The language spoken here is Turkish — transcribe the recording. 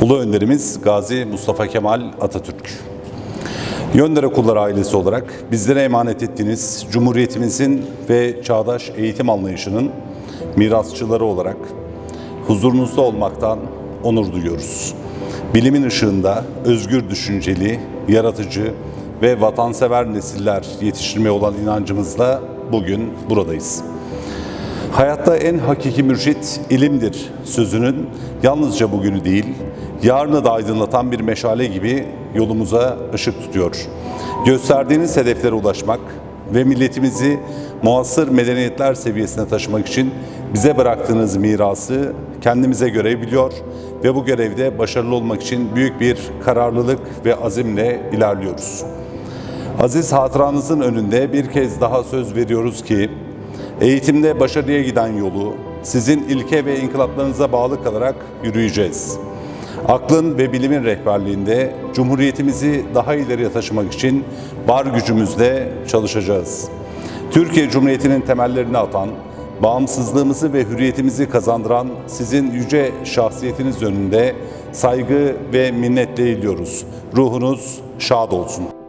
Ulu önderimiz Gazi Mustafa Kemal Atatürk. Yönder Okulları ailesi olarak bizlere emanet ettiğiniz Cumhuriyetimizin ve çağdaş eğitim anlayışının mirasçıları olarak huzurunuzda olmaktan onur duyuyoruz. Bilimin ışığında özgür düşünceli, yaratıcı ve vatansever nesiller yetiştirmeye olan inancımızla bugün buradayız. Hayatta en hakiki mürşit ilimdir sözünün yalnızca bugünü değil, yarını da aydınlatan bir meşale gibi yolumuza ışık tutuyor. Gösterdiğiniz hedeflere ulaşmak ve milletimizi muasır medeniyetler seviyesine taşımak için bize bıraktığınız mirası kendimize görebiliyor ve bu görevde başarılı olmak için büyük bir kararlılık ve azimle ilerliyoruz. Aziz hatıranızın önünde bir kez daha söz veriyoruz ki eğitimde başarıya giden yolu sizin ilke ve inkılaplarınıza bağlı kalarak yürüyeceğiz. Aklın ve bilimin rehberliğinde Cumhuriyetimizi daha ileriye taşımak için var gücümüzle çalışacağız. Türkiye Cumhuriyeti'nin temellerini atan, bağımsızlığımızı ve hürriyetimizi kazandıran sizin yüce şahsiyetiniz önünde saygı ve minnetle eğiliyoruz. Ruhunuz şad olsun.